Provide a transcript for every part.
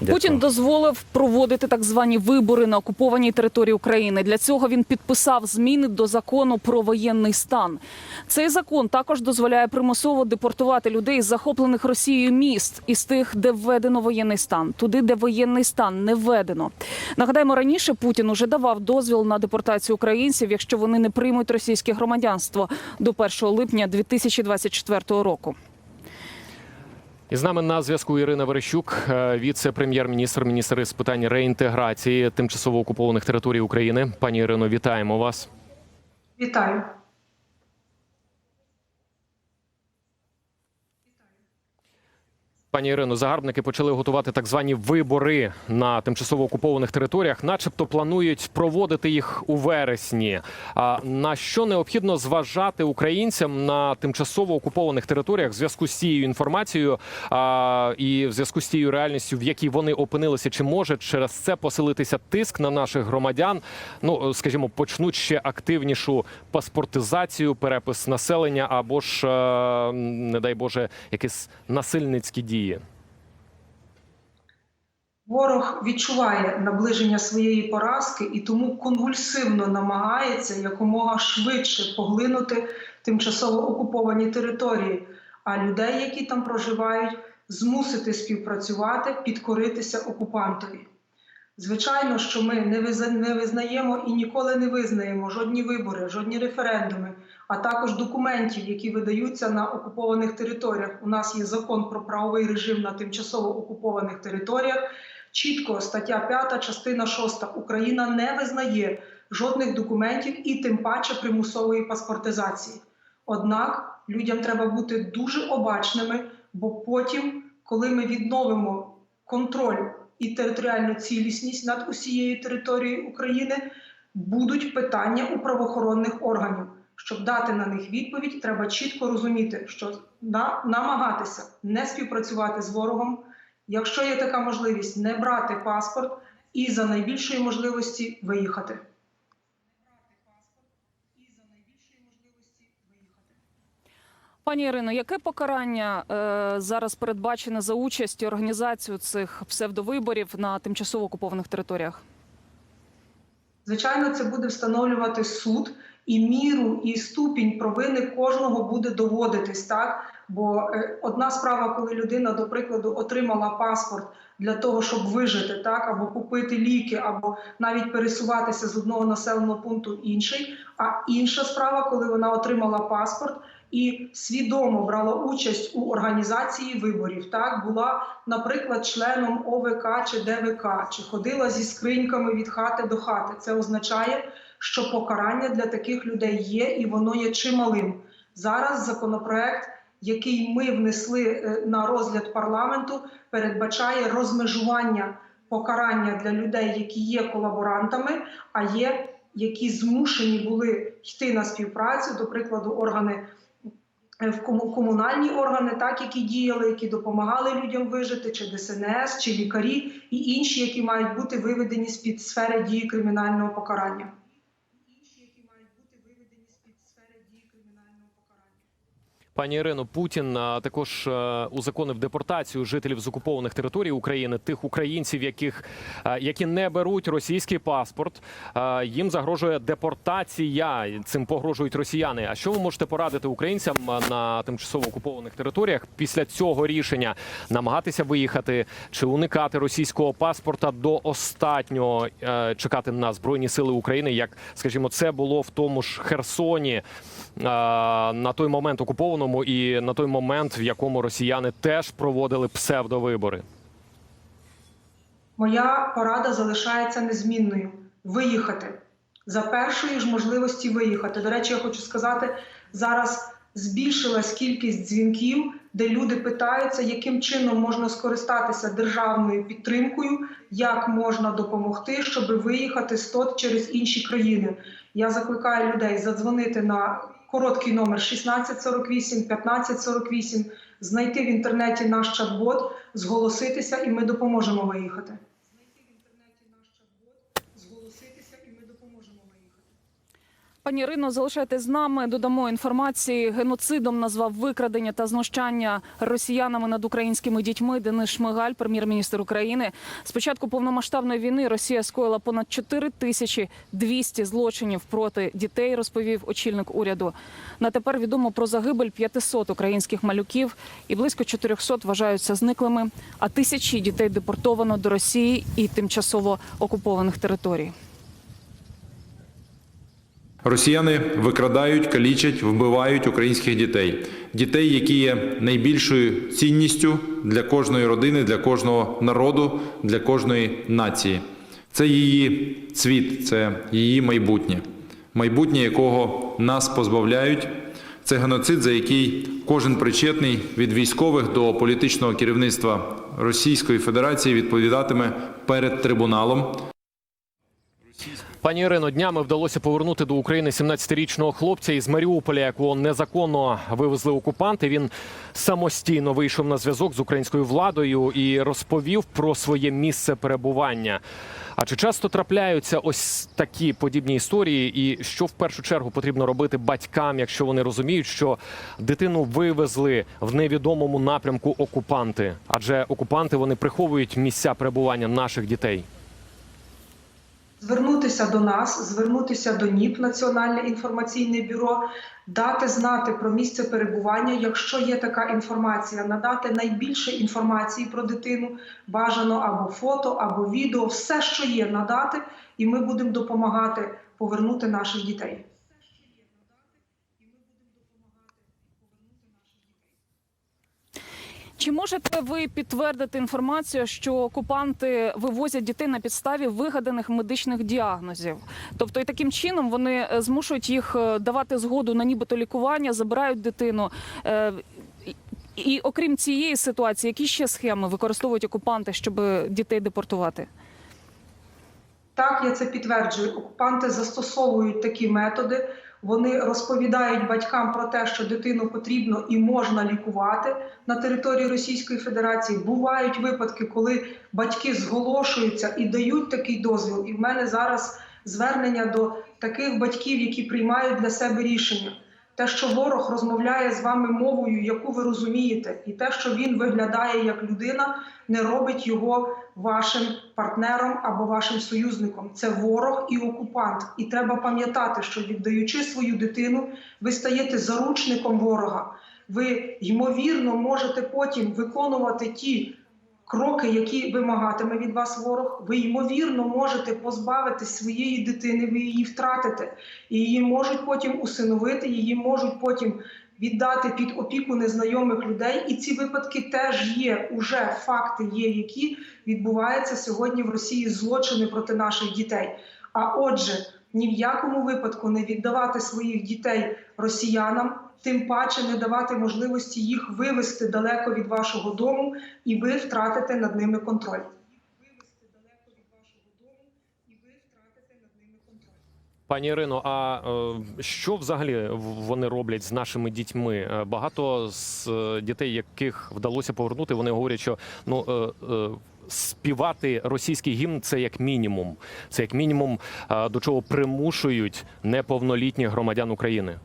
Путін дозволив проводити так звані вибори на окупованій території України. Для цього він підписав зміни до закону про воєнний стан. Цей закон також дозволяє примусово депортувати людей з захоплених Росією міст із тих, де введено воєнний стан, туди, де воєнний стан не введено. Нагадаємо, раніше Путін уже давав дозвіл на депортацію українців, якщо вони не приймуть російське громадянство до 1 липня 2024 року. І з нами на зв'язку Ірина Верещук, е, віце-прем'єр-міністр, міністр з питань реінтеграції тимчасово окупованих територій України. Пані Ірино, вітаємо вас. Вітаю. Пані Ірино, загарбники почали готувати так звані вибори на тимчасово окупованих територіях, начебто планують проводити їх у вересні. А на що необхідно зважати українцям на тимчасово окупованих територіях в зв'язку з цією інформацією а, і в зв'язку з тією реальністю, в якій вони опинилися, чи може через це посилитися тиск на наших громадян? Ну скажімо, почнуть ще активнішу паспортизацію, перепис населення або ж, е, не дай Боже, якісь насильницькі дії. Ворог відчуває наближення своєї поразки і тому конвульсивно намагається якомога швидше поглинути тимчасово окуповані території, а людей, які там проживають, змусити співпрацювати, підкоритися окупантові. Звичайно, що ми не визнаємо і ніколи не визнаємо жодні вибори, жодні референдуми, а також документів, які видаються на окупованих територіях. У нас є закон про правовий режим на тимчасово окупованих територіях. Чітко стаття 5, частина 6. Україна не визнає жодних документів і тим паче примусової паспортизації. Однак людям треба бути дуже обачними, бо потім, коли ми відновимо контроль і територіальну цілісність над усією територією України, будуть питання у правоохоронних органів. Щоб дати на них відповідь, треба чітко розуміти, що на, намагатися не співпрацювати з ворогом, якщо є така можливість, не брати паспорт і за найбільшої можливості виїхати. Пані Ірино, яке покарання е, зараз передбачене за участь і організацію цих псевдовиборів на тимчасово окупованих територіях? Звичайно, це буде встановлювати суд, і міру, і ступінь провини кожного буде доводитись так. Бо е, одна справа, коли людина, до прикладу, отримала паспорт для того, щоб вижити, так або купити ліки, або навіть пересуватися з одного населеного пункту в інший. А інша справа, коли вона отримала паспорт і свідомо брала участь у організації виборів, так була, наприклад, членом ОВК чи ДВК, чи ходила зі скриньками від хати до хати. Це означає, що покарання для таких людей є, і воно є чималим. Зараз законопроект, який ми внесли е, на розгляд парламенту, передбачає розмежування покарання для людей, які є колаборантами, а є які змушені були йти на співпрацю, до прикладу, органи. е, В комунальні органи, так які діяли, які допомагали людям вижити, чи ДСНС, чи лікарі, і інші, які мають бути виведені з під сфери дії кримінального покарання. Інші, які мають бути виведені з під сфери дії кримінального покарання. Пані Ірино, Путін також е, узаконив депортацію жителів з окупованих територій України, тих українців, яких е, які не беруть російський паспорт. Е, Їм загрожує депортація. Цим погрожують росіяни. А що ви можете порадити українцям на тимчасово окупованих територіях після цього рішення намагатися виїхати чи уникати російського паспорта до останнього чекати на збройні сили України, як скажімо, це було в тому ж Херсоні на той момент окупованому і на той момент, в якому росіяни теж проводили псевдовибори. Моя порада залишається незмінною: виїхати за першої ж можливості виїхати. До речі, я хочу сказати, зараз збільшилась кількість дзвінків, де люди питаються, яким чином можна скористатися державною підтримкою, як можна допомогти, щоб виїхати з ТОТ через інші країни. Я закликаю людей задзвонити на короткий номер 1648 1548, знайти в інтернеті наш чат-бот, зголоситися, і ми допоможемо виїхати. Знайти в інтернеті наш чат-бот, зголоситися, і ми допоможемо виїхати. Пані Ірино, залишайтесь з нами. Додамо інформації. Геноцидом назвав викрадення та знущання росіянами над українськими дітьми. Денис Шмигаль, прем'єр-міністр України. З початку повномасштабної війни Росія скоїла понад 4 тисячі 200 злочинів проти дітей. Розповів очільник уряду. На тепер відомо про загибель 500 українських малюків і близько 400 вважаються зниклими. А тисячі дітей депортовано до Росії і тимчасово окупованих територій. Росіяни викрадають, калічать, вбивають українських дітей, дітей, які є найбільшою цінністю для кожної родини, для кожного народу, для кожної нації. Це її цвіт, це її майбутнє, майбутнє, якого нас позбавляють. Це геноцид, за який кожен причетний від військових до політичного керівництва Російської Федерації відповідатиме перед трибуналом. Пані Ірино, днями вдалося повернути до України 17-річного хлопця із Маріуполя, якого незаконно вивезли окупанти. Він самостійно вийшов на зв'язок з українською владою і розповів про своє місце перебування. А чи часто трапляються ось такі подібні історії? І що в першу чергу потрібно робити батькам, якщо вони розуміють, що дитину вивезли в невідомому напрямку окупанти? Адже окупанти вони приховують місця перебування наших дітей. Звернутися до нас, звернутися до НІП Національне інформаційне бюро, дати знати про місце перебування, якщо є така інформація, надати найбільше інформації про дитину, бажано або фото, або відео, все, що є, надати, і ми будемо допомагати повернути наших дітей. Чи можете ви підтвердити інформацію, що окупанти вивозять дітей на підставі вигаданих медичних діагнозів? Тобто, і таким чином вони е, змушують їх е, давати згоду на нібито лікування, забирають дитину. Е, і- І окрім цієї ситуації, які ще схеми використовують окупанти, щоб дітей депортувати? Так, я це підтверджую. Окупанти застосовують такі методи. Вони розповідають батькам про те, що дитину потрібно і можна лікувати на території Російської Федерації. Бувають випадки, коли батьки зголошуються і дають такий дозвіл. І в мене зараз звернення до таких батьків, які приймають для себе рішення. Те, що ворог розмовляє з вами мовою, яку ви розумієте, і те, що він виглядає як людина, не робить його вашим партнером або вашим союзником. Це ворог і окупант. І треба пам'ятати, що віддаючи свою дитину, ви стаєте заручником ворога. Ви ймовірно можете потім виконувати ті кроки, які вимагатиме від вас ворог. Ви ймовірно можете позбавитись своєї дитини, ви її втратите, і її можуть потім усиновити, її можуть потім віддати під опіку незнайомих людей. І ці випадки теж є. Уже факти є, які відбуваються сьогодні в Росії злочини проти наших дітей. А отже, ні в якому випадку не віддавати своїх дітей росіянам, тим паче не давати можливості їх вивести далеко від вашого дому, і ви втратите над ними контроль. Пані Ірино, а е, що взагалі вони роблять з нашими дітьми? Е, Багато з е, дітей, яких вдалося повернути, вони говорять, що ну. Співати російський гімн це як мінімум. Це як мінімум до чого примушують неповнолітніх громадян України.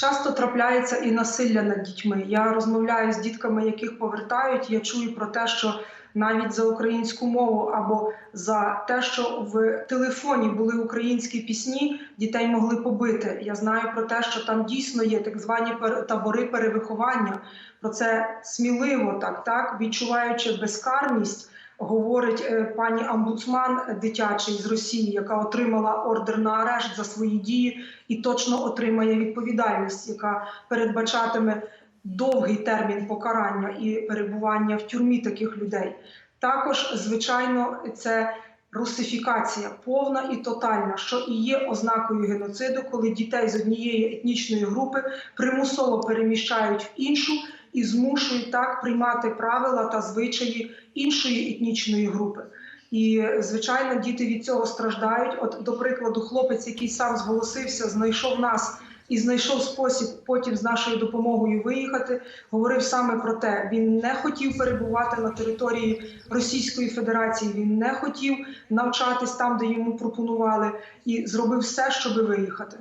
Часто трапляється і насилля над дітьми. Я розмовляю з дітками, яких повертають. Я чую про те, що навіть за українську мову або за те, що в телефоні були українські пісні, дітей могли побити. Я знаю про те, що там дійсно є так звані табори перевиховання. Про це сміливо, так так відчуваючи безкарність. Говорить е, пані омбудсман дитячий з Росії, яка отримала ордер на арешт за свої дії, і точно отримає відповідальність, яка передбачатиме довгий термін покарання і перебування в тюрмі таких людей. Також, звичайно, це русифікація повна і тотальна, що і є ознакою геноциду, коли дітей з однієї етнічної групи примусово переміщають в іншу і змушують так приймати правила та звичаї іншої етнічної групи. І звичайно, діти від цього страждають. От, до прикладу, хлопець, який сам зголосився, знайшов нас і знайшов спосіб потім з нашою допомогою виїхати. Говорив саме про те, він не хотів перебувати на території Російської Федерації. Він не хотів навчатись там, де йому пропонували, і зробив все, щоб виїхати.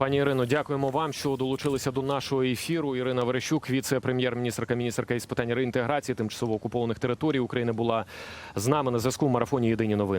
Пані Ірино, дякуємо вам, що долучилися до нашого ефіру. Ірина Верещук, віце-прем'єр-міністрка, міністерка із питань реінтеграції тимчасово окупованих територій України, була з нами на зв'язку в марафоні Єдині новини.